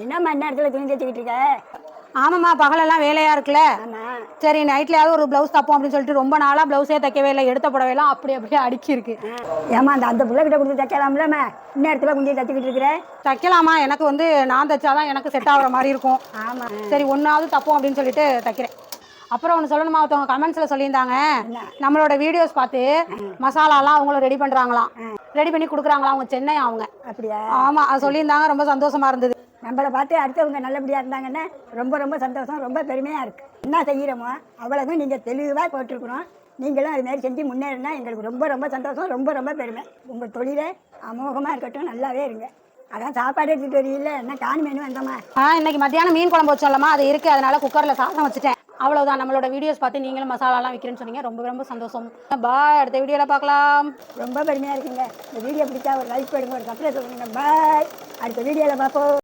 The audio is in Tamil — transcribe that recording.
என்னம்மா நேரத்தில் துணி தைச்சிக்கிட்டு இருக்க? ஆமாம்மா பகலெல்லாம் வேலையாக இருக்குல்ல? ஆமாம் சரி நைட்லயாவது ஒரு ப்ளவுஸ் தப்போம் அப்படின்னு சொல்லிட்டு ரொம்ப நாளாக ப்ளவுஸே தைக்கவே இல்லை எடுத்த புடவையெல்லாம் அப்படி அப்படியே அடுக்கியிருக்கு ஏம்மா அந்த அந்த பிள்ளைகிட்ட கொடுத்து தைக்கலாம்லம்மா? இந்நேரத்தில் குஞ்சு தைச்சிக்கிட்டு இருக்கிற? தைக்கலாமா எனக்கு வந்து நான் தைச்சாதான் எனக்கு செட் ஆகுற மாதிரி இருக்கும். ஆமாம் சரி ஒன்றாவது தப்போம் அப்படின்னு சொல்லிட்டு தைக்கிறேன். அப்புறம் ஒன்று சொல்லணுமா ஒருத்தவங்க கமெண்ட்ஸில் சொல்லியிருந்தாங்க. நம்மளோட வீடியோஸ் பார்த்து மசாலாலாம் அவங்களும் ரெடி பண்ணுறாங்களாம் ரெடி பண்ணி கொடுக்குறாங்களாம் அவங்க சென்னை அவங்க. அப்படியா? ஆமாம் அது சொல்லியிருந்தாங்க ரொம்ப சந்தோஷமா இருந்தது. நம்மளை பார்த்து அடுத்தவங்க நல்லபடியாக இருந்தாங்கன்னா ரொம்ப ரொம்ப சந்தோஷம் ரொம்ப பெருமையாக இருக்குது என்ன செய்கிறோமோ அவ்வளோதும் நீங்கள் தெளிவாக போட்டிருக்கிறோம் நீங்களும் அது மாதிரி செஞ்சு முன்னேறினா எங்களுக்கு ரொம்ப ரொம்ப சந்தோஷம் ரொம்ப ரொம்ப பெருமை. உங்கள் தொழிலே அமோகமாக இருக்கட்டும் நல்லாவே இருங்க. அதான் சாப்பாடு எடுத்துகிட்டு வரீங்கள என்ன காணி மெனு வந்தோமா ஆ இன்னைக்கு மத்தியானம் மீன் குழம்பு வச்சோம்லமா அது இருக்குது அதனால குக்கரில் சாதம் வச்சுட்டேன். அவ்வளோதான் நம்மளோட வீடியோஸ் பார்த்து நீங்களும் மசாலாலாம் விற்கிறேன்னு சொன்னீங்க. ரொம்ப ரொம்ப சந்தோஷம். பாய் அடுத்த வீடியோவில் பார்க்கலாம். ரொம்ப பெருமையாக இருக்குங்க. இந்த வீடியோ பிடிச்சா ஒரு லைக் பண்ணுங்க ஒரு சப்ஸ்கிரைப் பண்ணுங்க பாய் அடுத்த வீடியோவில் பார்ப்போம்.